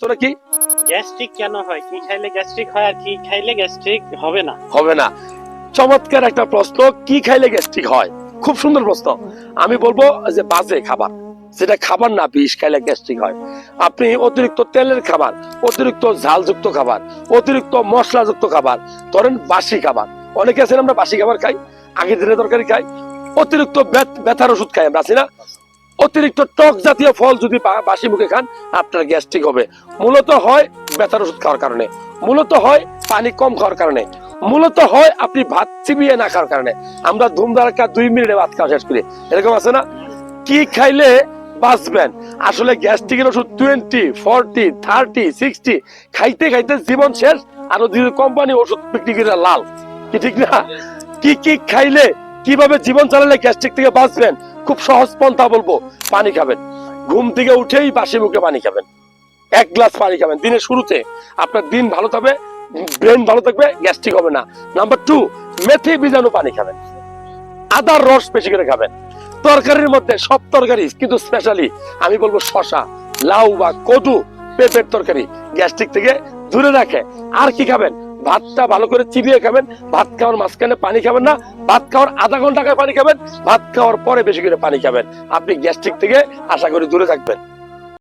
তোরা কি? গ্যাস্ট্রিক কেন হয়? কি খাইলে গ্যাস্ট্রিক হয় আর কি খাইলে গ্যাস্ট্রিক হবে না? হবে না। চমৎকার একটা প্রশ্ন কি খাইলে গ্যাস্ট্রিক হয়? খুব সুন্দর প্রশ্ন। আমি বলব যে বাজে খাবার। যেটা খাবার না বিষ খাইলে গ্যাস্ট্রিক হয়। আপনি অতিরিক্ত তেলের খাবার অতিরিক্ত ঝালযুক্ত খাবার অতিরিক্ত মশলাযুক্ত খাবার ধরেন বাসি খাবার। অনেকে আছেন আমরা বাসি খাবার খাই আগের দিনের তরকারি খাই। অতিরিক্ত ব্যথ- ব্যথার ওষুধ খাই আমরা আছি না? অতিরিক্ত টক জাতীয় ফল যদি বাসি মুখে খান, আপনার গ্যাস্ট্রিক হবে। মূলত হয় ব্যথার ওষুধ খাওয়ার কারণে। মূলত হয় পানি কম খাওয়ার কারণে। মূলত হয় আপনি ভাত চিবিয়ে না খাওয়ার কারণে। আমরা ধুমধারাক্কা দুই মিনিটে ভাত খাওয়া শেষ করি। এরকম আছে না? কি খাইলে বাঁচবেন? আসলে গ্যাস্ট্রিকের ওষুধ টোয়েন্টি ফোরটি থার্টি সিক্সটি খাইতে খাইতে জীবন শেষ, আর ওদিকে কোম্পানি ওষুধ বিক্রি করে লাল। কি ঠিক না? কি কি খাইলে কীভাবে জীবন চালালে গ্যাস্ট্রিক থেকে বাঁচবেন? খুব সহজ পন্থা বলব, পানি খাবেন। ঘুম থেকে উঠেই বাসি মুখে পানি খাবেন। এক গ্লাস পানি খাবেন। দিনের শুরুতে আপনার দিন ভালো থাকবে, ব্রেন ভালো থাকবে, গ্যাস্ট্রিক হবে না। নাম্বার টু, মেথি বীজাণু পানি খাবেন। আদার রস বেশি করে খাবেন। তরকারির মধ্যে সব তরকারি, কিন্তু স্পেশালি আমি বলব শশা লাউ বা কদু, পেঁপের তরকারি গ্যাস্ট্রিক থেকে দূরে রাখে। আর কি খাবেন? ভাতটা ভালো করে চিবিয়ে খাবেন, ভাত খাওয়ার মাঝখানে পানি খাবেন না, ভাত খাওয়ার আধা ঘণ্টা পানি খাবেন, ভাত খাওয়ার পরে বেশি করে পানি খাবেন। আপনি গ্যাস্ট্রিক থেকে আশা করি দূরে থাকবেন।